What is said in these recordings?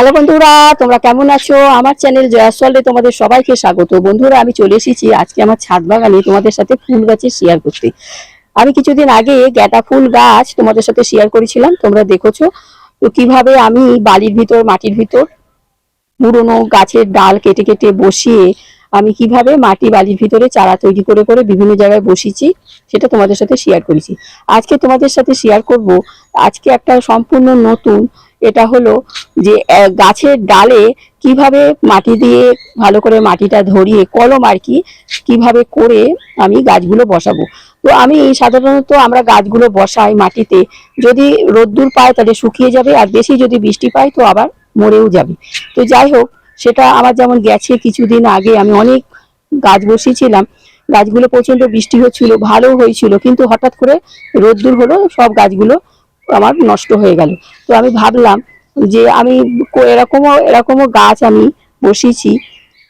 Hello বন্ধুরা, তোমরা কেমন আছো? আমার চ্যানেল জয়াসলে তোমাদের সবাইকে স্বাগত। বন্ধুরা, আমি চলে এসেছি আজকে আমার ছাদ বাগানে তোমাদের সাথে ফুল গাছে শেয়ার করতে। আমি কিছুদিন আগে গাঁদা ফুল গাছ তোমাদের সাথে শেয়ার করেছিলাম, তোমরা দেখেছ। তো কীভাবে আমি বালির ভিতর, মাটির ভিতর পুরনো গাছের ডাল কেটে কেটে বসিয়ে আমি কীভাবে মাটি বালির ভিতরে চারা তৈরি করে করে বিভিন্ন জায়গায় বসিয়েছি, সেটা তোমাদের সাথে শেয়ার করেছি। আজকে তোমাদের সাথে শেয়ার করব, আজকে একটা সম্পূর্ণ নতুন এটা হলো যে গাছের ডালে কীভাবে মাটি দিয়ে ভালো করে মাটিটা ধরিয়ে কলম আর কি, কীভাবে করে আমি গাছগুলো বসাবো। তো আমি সাধারণত আমরা গাছগুলো বসাই মাটিতে। যদি রোদ্দুর পায় তাহলে শুকিয়ে যাবে, আর বেশি যদি বৃষ্টি পায় তো আবার মরেও যাবে। তো যাই হোক, সেটা আমার যেমন গেছে কিছুদিন আগে, আমি অনেক গাছ বসিয়েছিলাম। গাছগুলো প্রচণ্ড বৃষ্টি হচ্ছিল ভালো হয়েছিল, কিন্তু হঠাৎ করে রোদ্দুর হলো, সব গাছগুলো আমার নষ্ট হয়ে গেল। তো আমি ভাবলাম যে আমি এরকমও এরকমও গাছ আমি বসিয়েছি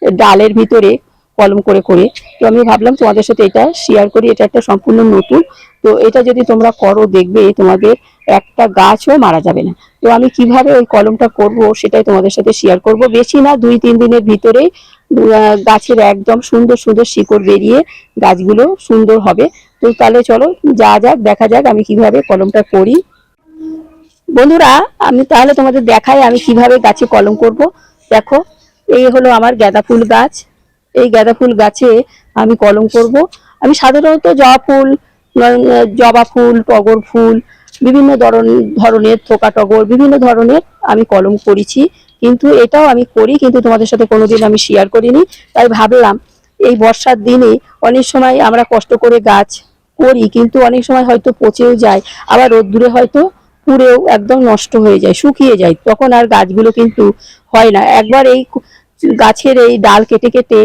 ডালের ভিতরে কলম করে করে। তো আমি ভাবলাম তোমাদের সাথে এটা শেয়ার করি, এটা একটা সম্পূর্ণ নতুন। তো এটা যদি তোমরা করো, দেখবে তোমাদের একটা গাছও মারা যাবে না। তো আমি কীভাবে ওই কলমটা করব সেটাই তোমাদের সাথে শেয়ার করব। বেশি না, দুই, তিন দিনের ভিতরেই গাছের একদম সুন্দর সুন্দর শিকড় বেরিয়ে গাছগুলো সুন্দর হবে। তো তাহলে চলো, যা যাক, দেখা যাক আমি কীভাবে কলমটা করি। বন্ধুরা, আমি তাহলে তোমাদের দেখাই আমি কীভাবে গাছে কলম করব। দেখো, এই হলো আমার গাঁদা ফুল গাছ। এই গাঁদা ফুল গাছে আমি কলম করব। আমি সাধারণত জবা ফুল জবা ফুল, টগর ফুল, বিভিন্ন ধরন- ধরনের থোকা টগর, বিভিন্ন ধরনের আমি কলম করেছি। কিন্তু এটাও আমি করি, কিন্তু তোমাদের সাথে কোনোদিন আমি শেয়ার করিনি। তাই ভাবলাম, এই বর্ষার দিনে অনেক সময় আমরা কষ্ট করে গাছ করি, কিন্তু অনেক সময় হয়তো পচেও যায়। আবার রোদ্দুরে হয়তো পুড়েও একদম নষ্ট হয়ে যায়, শুকিয়ে যায়। তখন আর গাছগুলো কিন্তু হয় না। একবার এই গাছের এই ডাল কেটে কেটে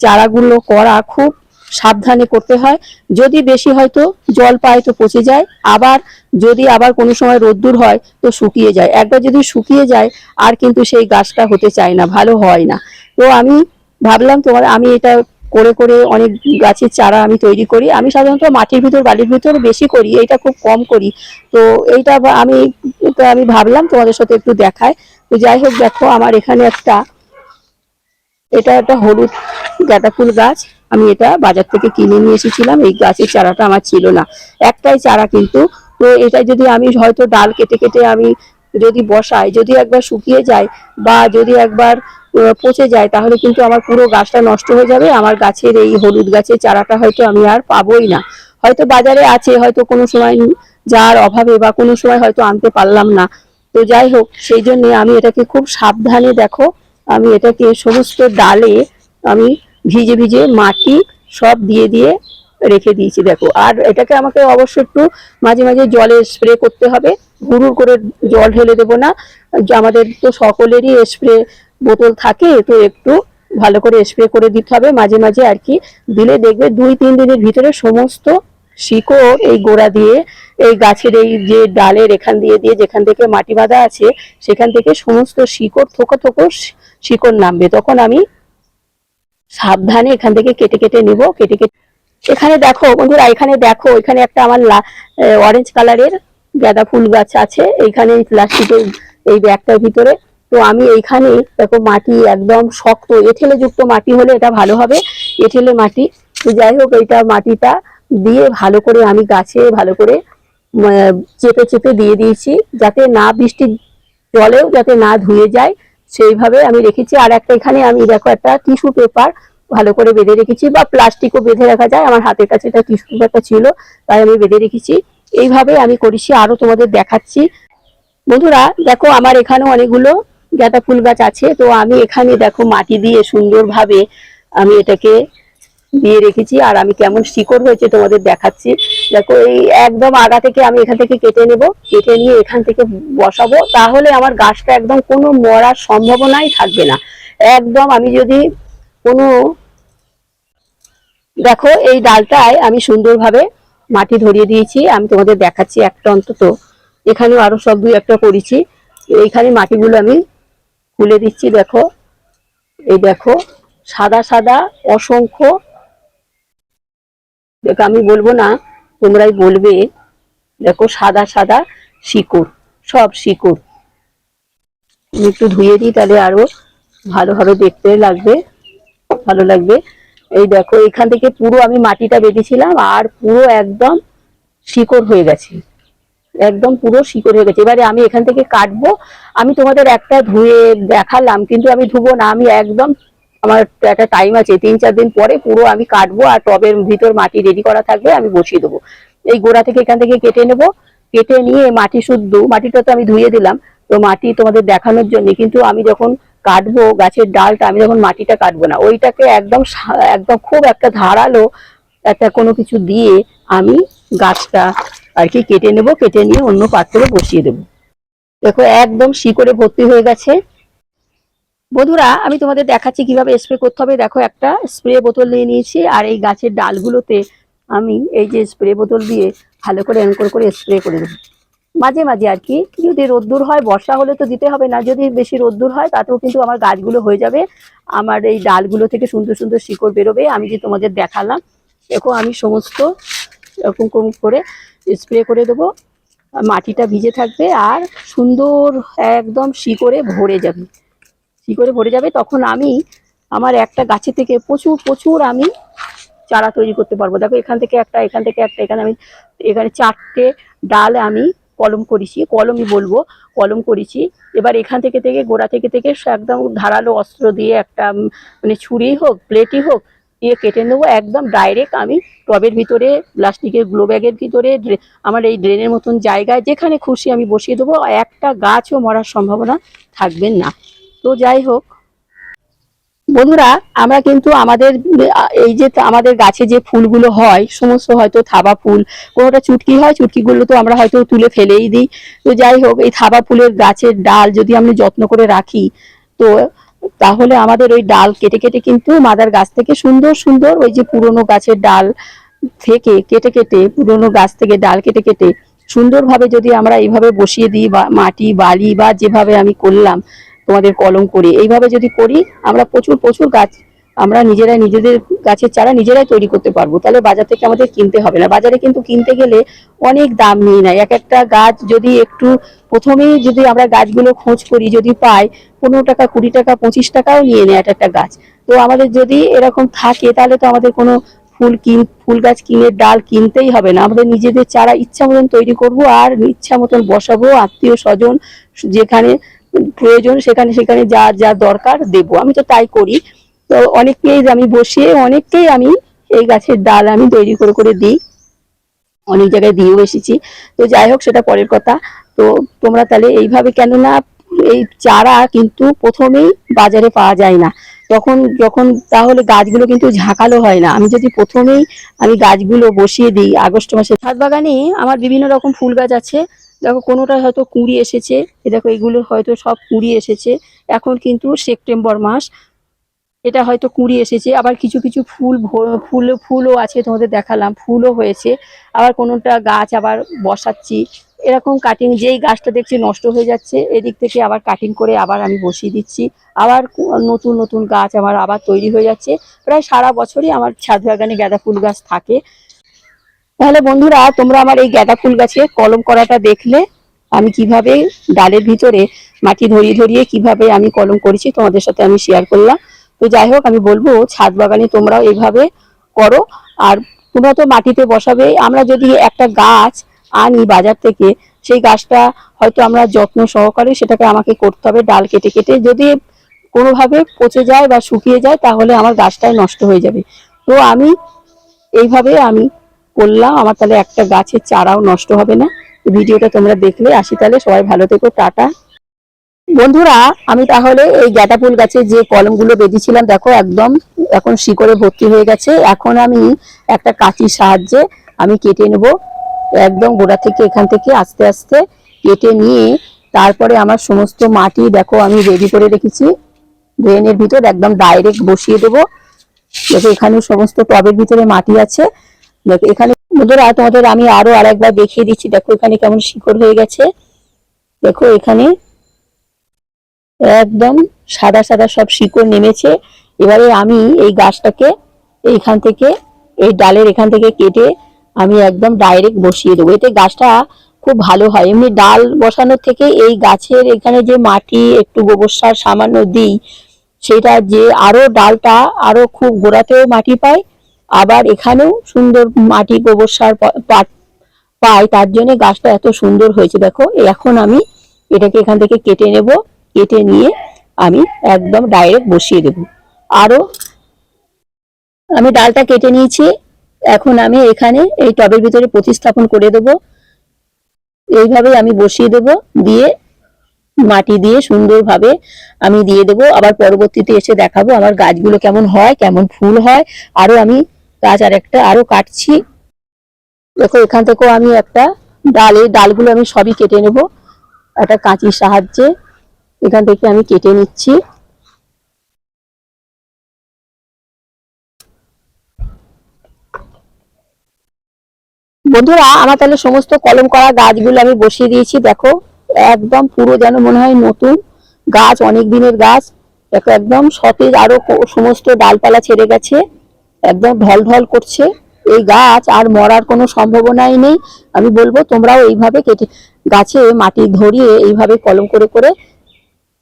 চারাগুলো করা খুব সাবধানে করতে হয়। যদি বেশি হয়তো জল পায় তো পচে যায়। আবার যদি আবার কোনো সময় রোদ্দুর হয় তো শুকিয়ে যায়। একবার যদি শুকিয়ে যায়, আর কিন্তু সেই গাছটা হতে চায় না, ভালো হয় না। তো আমি ভাবলাম তোমার, আমি এটা করে করে অনেক গাছের চারা আমি তৈরি করি। আমি সাধারণত মাটির ভিতর, বালির ভিতর বেশি করি এটা খুব কম করি। তো এইটা আমি আমি ভাবলাম তোমাদের সাথে একটু দেখায়। তো যাই হোক, দেখো আমার এখানে একটা, এটা একটা হলুদ গাঁদা ফুল গাছ। আমি এটা বাজার থেকে কিনে নিয়ে এসেছিলাম, এই গাছের চারাটা আমার ছিল না। একটাই চারা কিন্তু, তো এটা যদি আমি হয়তো ডাল কেটে কেটে আমি যদি বসাই যদি একবার শুকিয়ে যায় বা যদি একবার পচে যায়, তাহলে কিন্তু আমার পুরো গাছটা নষ্ট হয়ে যাবে। আমার গাছের এই হলুদ গাছের চারাটা হয়তো আমি আর পাবোই না। হয়তো বাজারে আছে, হয়তো কোনো সময় যার অভাবে বা কোনো সময় হয়তো আনতে পারলাম না। তো যাই হোক, সেই জন্য আমি এটাকে খুব সাবধানে দেখো। আমি এটাকে সমস্ত ডালে আমি ভিজে ভিজে মাটি সব দিয়ে দিয়ে রেখে দিয়েছি, দেখো। আর এটাকে আমাকে অবশ্য একটু মাঝে মাঝে জলে স্প্রে করতে হবে। হুড়ুর করে জল ঢেলে দেবো না। আমাদের তো সকলেরই স্প্রে বোতল থাকে, তো একটু ভালো করে স্প্রে করে দিতে হবে। মাঝে মাঝে আর কি দিলে দেখবে দুই, তিন দিনের ভিতরে সমস্ত শিকড় এই গোড়া দিয়ে, এই গাছের এই যে ডালের এখান দিয়ে দিয়ে যেখান থেকে মাটি বাঁধা আছে, সেখান থেকে সমস্ত শিকড় থোকো থোকো শিকড় নামবে। তখন আমি সাবধানে এখান থেকে কেটে কেটে নেব, কেটে কেটে এখানে দেখো বন্ধুরা, এখানে দেখো, এখানে একটা আমার অরেঞ্জ কালারের গাঁদা ফুল গাছ আছে এইখানে প্লাস্টিকের এই ব্যাগটার ভিতরে। তো আমি এইখানে, দেখো মাটি একদম শক্ত, এঁঠেলে যুক্ত মাটি হলে এটা ভালো হবে, এঁঠেলে মাটি। তো যাই হোক, এইটা মাটিটা দিয়ে ভালো করে আমি গাছে ভালো করে চেপে চেপে দিয়ে দিয়েছি, যাতে না বৃষ্টির জলেও যাতে না ধুয়ে যায়, সেইভাবে আমি রেখেছি। আর একটা এখানে আমি, দেখো একটা টিস্যু পেপার ভালো করে বেঁধে রেখেছি, বা প্লাস্টিকও বেঁধে রাখা যায়। আমার হাতের কাছে এটা টিস্যু পেপারটা ছিল, তাই আমি বেঁধে রেখেছি। এইভাবে আমি করেছি, আরও তোমাদের দেখাচ্ছি। বন্ধুরা, দেখো আমার এখানেও অনেকগুলো গাঁদা ফুল গাছ আছে, তো আমি এখানে দেখো মাটি দিয়ে সুন্দরভাবে আমি এটাকে দিয়ে রেখেছি, আর আমি কেমন শিকড় হয়েছে তোমাদের দেখাচ্ছি। দেখো এই একদম আগা থেকে আমি এখান থেকে কেটে নেব, কেটে নিয়ে এখান থেকে বসাবো, তাহলে আমার গাছটা একদম কোনো মরার সম্ভাবনাই থাকবে না। একদম আমি যদি কোনো, দেখো এই ডালটায় আমি সুন্দরভাবে মাটি ধরিয়ে দিয়েছি, আমি তোমাদের দেখাচ্ছি একটা অন্তত। এখানেও আরও সব দুই একটা করেছি। এইখানে মাটিগুলো আমি খুলে দিচ্ছি, দেখো। এই দেখো, সাদা সাদা, অসংখ্য। দেখো, আমি বলব না, তোমরাই বলবে। দেখো, সাদা সাদা শিকড়, সব শিকড়। একটু ধুয়ে দিই, তাহলে আরও ভালোভাবে দেখতে লাগবে, ভালো লাগবে। এই দেখো, এখান থেকে পুরো আমি মাটিটা বেঁধেছিলাম আর পুরো একদম শিকড় হয়ে গেছে। একদম পুরো শিকড় হয়ে গেছে। এবারে আমি এখান থেকে কাটবো। আমি তোমাদের একটা ধুয়ে দেখালাম, কিন্তু আমি ধুবো না। আমি একদম আমার একটা টাইম আছে, তিন চার দিন পরে পুরো আমি কাটবো আর টবের ভিতর মাটি রেডি করা থাকবে, আমি বসিয়ে দেবো। এই গোড়া থেকে এখান থেকে কেটে নেব। কেটে নিয়ে মাটি শুদ্ধ, মাটিটা তো আমি ধুয়ে দিলাম। তো মাটি তোমাদের দেখানোর জন্য, কিন্তু আমি যখন কাটবো, গাছের ডালটা আমি যখন মাটিটা কাটবো না, ওইটাকে একদম একদম খুব একটা ধারালো একটা কোনো কিছু দিয়ে আমি গাছটা আর কি কেটে নেব, কেটে নিয়ে অন্য পাত্রে বসিয়ে দেবো। দেখো একদম শিকড়ে ভর্তি হয়ে গেছে। বন্ধুরা, আমি তোমাদের দেখাচ্ছি কীভাবে স্প্রে করতে হবে। দেখো একটা স্প্রে বোতল নিয়ে নিয়েছি, আর এই গাছের ডালগুলোতে আমি এই যে স্প্রে বোতল দিয়ে ভালো করে অ্যাঙ্কর করে স্প্রে করে দেবো মাঝে মাঝে আর কি। যদি রোদ্দুর হয়, বর্ষা হলে তো দিতে হবে না। যদি বেশি রোদ্দুর হয়, তাতেও কিন্তু আমার গাছগুলো হয়ে যাবে। আমার এই ডালগুলো থেকে সুন্দর সুন্দর শিকড় বেরোবে। আমি যে তোমাদের দেখালাম, দেখো আমি সমস্ত এরকম কম করে স্প্রে করে দেবো। মাটিটা ভিজে থাকবে আর সুন্দর একদম শিকড়ে ভরে যাবে। শিকড়ে ভরে যাবে, তখন আমি আমার একটা গাছে থেকে প্রচুর প্রচুর আমি চারা তৈরি করতে পারব। দেখো এখান থেকে একটা, এখান থেকে একটা, এখানে আমি, এখানে চারটে ডাল আমি কলম করেছি, কলমই বলব, কলম করেছি। এবার এখান থেকে থেকে, গোড়া থেকে থেকে একদম ধারালো অস্ত্র দিয়ে একটা মানে ছুরি হোক, প্লেটই হোক, দিয়ে কেটে নেব। একদম ডাইরেক্ট আমি টবের ভিতরে, প্লাস্টিকের গ্লো ব্যাগের ভিতরে আমার এই ড্রেনের মতন জায়গায় যেখানে খুশি আমি বসিয়ে দেবো। একটা গাছও মরার সম্ভাবনা থাকবে না। তো যাই হোক বন্ধুরা, আমরা কিন্তু আমাদের, এই যে আমাদের গাছে যে ফুলগুলো হয়, সমস্ত হয়তো থাবা ফুল, কোনোটা চুটকি হয়, চুটকিগুলো তো আমরা হয়তো তুলে ফেলেই দিই। তো যাই হোক, এই থাবা ফুলের গাছের ডাল যদি আমি যত্ন করে রাখি, তো তাহলে আমাদের ওই ডাল কেটে কেটে কিন্তু মাদার গাছ থেকে সুন্দর সুন্দর ওই যে পুরনো গাছের ডাল থেকে কেটে কেটে, পুরনো গাছ থেকে ডাল কেটে কেটে সুন্দরভাবে যদি আমরা এইভাবে বসিয়ে দিই বা মাটি, বালি বা যেভাবে আমি করলাম তোমাদের কলম করে। এইভাবে যদি করি, আমরা প্রচুর প্রচুর গাছ আমরা নিজেরাই নিজেদের গাছের চারা নিজেরাই তৈরি করতে পারব। তাহলে বাজার থেকে আমাদের কিনতে হবে না। বাজারে কিন্তু কিনতে গেলে অনেক দাম নিয়ে নেয়। এক একটা গাছ যদি একটু প্রথমেই যদি আমরা গাছগুলো খোঁজ করি, যদি পাই, পনেরো টাকা, কুড়ি টাকা, পঁচিশ টাকাও নিয়ে নেয় এক একটা গাছ। তো আমাদের যদি এরকম থাকে, তাহলে তো আমাদের কোনো ফুল কিন, ফুল গাছ কিনে, ডাল কিনতেই হবে না। আমাদের নিজেদের চারা ইচ্ছা মতন তৈরি করব আর ইচ্ছা মতন বসাবো, আত্মীয় স্বজন যেখানে প্রয়োজন, সেখানে সেখানে যা যা দরকার দেবো। আমি তো তাই করি। তো অনেককেই আমি বসিয়ে, অনেককেই আমি এই গাছের ডাল আমি তৈরি করে করে দিই। অনেক জায়গায় দিয়েও এসেছি। তো যাই হোক, সেটা পরের কথা। তো তোমরা তাহলে এইভাবে কেননা এই চারা কিন্তু প্রথমেই বাজারে পাওয়া যায় না। তখন, যখন তাহলে গাছগুলো কিন্তু ঝাঁকালো হয় না। আমি যদি প্রথমেই আমি গাছগুলো বসিয়ে দিই আগস্ট মাসে। ছাদ বাগানে আমার বিভিন্ন রকম ফুল গাছ আছে। দেখো কোনোটা হয়তো কুঁড়ি এসেছে। এ দেখো এগুলো হয়তো সব কুঁড়ি এসেছে। এখন কিন্তু সেপ্টেম্বর মাস। এটা হয়তো কুঁড়ি এসেছে। আবার কিছু কিছু ফুল ফুল, ফুলও আছে তোমাদের দেখালাম। ফুলও হয়েছে। আবার কোনোটা গাছ আবার বসাচ্ছি। এরকম কাটিং যেই গাছটা দেখছি নষ্ট হয়ে যাচ্ছে, এদিক থেকে আবার কাটিং করে আবার আমি বসিয়ে দিচ্ছি। আবার নতুন নতুন গাছ আমার আবার তৈরি হয়ে যাচ্ছে। প্রায় সারা বছরই আমার ছাদ বাগানে গাঁদা ফুল গাছ থাকে। তাহলে বন্ধুরা, তোমরা আমার এই গাঁদা ফুল গাছে কলম করাটা দেখলে আমি কীভাবে ডালের ভিতরে মাটি ধরিয়ে ধরিয়ে কীভাবে আমি কলম করেছি তোমাদের সাথে আমি শেয়ার করলাম। তো যাই হোক, আমি বলব, ছাদ বাগানে তোমরাও এইভাবে করো। আর তোমরা তো মাটিতে বসাবে। আমরা যদি একটা গাছ আনি বাজার থেকে, সেই গাছটা হয়তো আমরা যত্ন সহকারে সেটাকে আমাকে করতে হবে ডাল কেটে কেটে। যদি কোনোভাবে পচে যায় বা শুকিয়ে যায়, তাহলে আমার গাছটাই নষ্ট হয়ে যাবে। তো আমি এইভাবে আমি করলাম, আমার তাহলে একটা গাছের চারাও নষ্ট হবে না। ভিডিওটা তোমরা দেখলে, আসি তাহলে। সবাই ভালো থেকো, টাটা। বন্ধুরা, আমি তাহলে এই গাঁদা ফুল গাছে যে কলমগুলো বেঁধেছিলাম, দেখো একদম এখন শিকড়ে ভর্তি হয়ে গেছে। এখন আমি একটা কাঁচির সাহায্যে আমি কেটে নেব। একদম গোড়া থেকে, এখান থেকে আস্তে আস্তে কেটে নিয়ে তারপরে আমার সমস্ত মাটি, দেখো আমি রেডি করে রেখেছি। ড্রেনের ভিতর একদম ডাইরেক্ট বসিয়ে দেবো। দেখো এখানে সমস্ত টবের ভিতরে মাটি আছে। দেখো, এখানে বন্ধুরা, তোমাদের আমি আরও আরেকবার দেখিয়ে দিচ্ছি। দেখো, এখানে কেমন শিকড় হয়ে গেছে। দেখো, এখানে একদম সাদা সাদা সব শিকড় নেমেছে। এবারে আমি এই গাছটাকে এইখান থেকে, এই ডালের এখান থেকে কেটে আমি একদম ডাইরেক্ট বসিয়ে দেবো। এতে গাছটা খুব ভালো হয়। এমনি ডাল বসানোর থেকে এই গাছের এখানে যে মাটি, একটু গোবর সার সামান্য দিই, সেটা যে আরও ডালটা আরও খুব গোড়াতেও মাটি পায় আবার এখানেও সুন্দর মাটি গোবর সার পাই তার জন্য গাছটা এত সুন্দর হয়েছে, দেখো। এখন আমি এটাকে এখান থেকে কেটে নেব, কেটে নিয়ে আমি একদম ডাইরেক্ট বসিয়ে দেব। আরও আমি ডালটা কেটে নিয়েছি, এখন আমি এখানে এই টবের ভিতরে প্রতিস্থাপন করে দেব। এইভাবে আমি বসিয়ে দেব, দিয়ে মাটি দিয়ে সুন্দরভাবে আমি দিয়ে দেব। আবার পরবর্তীতে এসে দেখাবো আমার গাছগুলো কেমন হয়, কেমন ফুল হয়। আরও আমি গাছ আর একটা আরও কাটছি। দেখো, এখান থেকেও আমি একটা ডাল, এই ডালগুলো আমি সবই কেটে নেব। একটা কাঁচির সাহায্যে এখান থেকে আমি কেটে নিচ্ছি। বন্ধুরা, আমার তাহলে সমস্ত কলম করা গাছগুলো আমি বসিয়ে দিয়েছি। দেখো, একদম পুরো যেন মনে হয় নতুন গাছ, অনেক দিনের গাছ। দেখো, একদম সতেজ আরও সমস্ত ডালপালা ছেড়ে গেছে। একদম ঢল ঢল করছে। এই গাছ আর মরার কোনো সম্ভাবনাই নেই। আমি বলব, তোমরাও এইভাবে কেটে গাছে মাটি ধরিয়ে এইভাবে কলম করে করে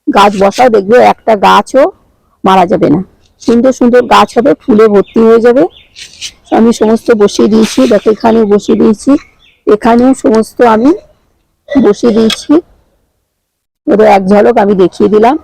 গাছ বসাও। দেখবে একটা গাছও মারা যাবে না। সুন্দর সুন্দর গাছ হবে, ফুলে ভর্তি হয়ে যাবে। আমি সমস্ত বসিয়ে দিয়েছি, দেখো এখানেও বসিয়ে দিয়েছি। এখানেও সমস্ত আমি বসিয়ে দিয়েছি। ওদের এক ঝলক আমি দেখিয়ে দিলাম।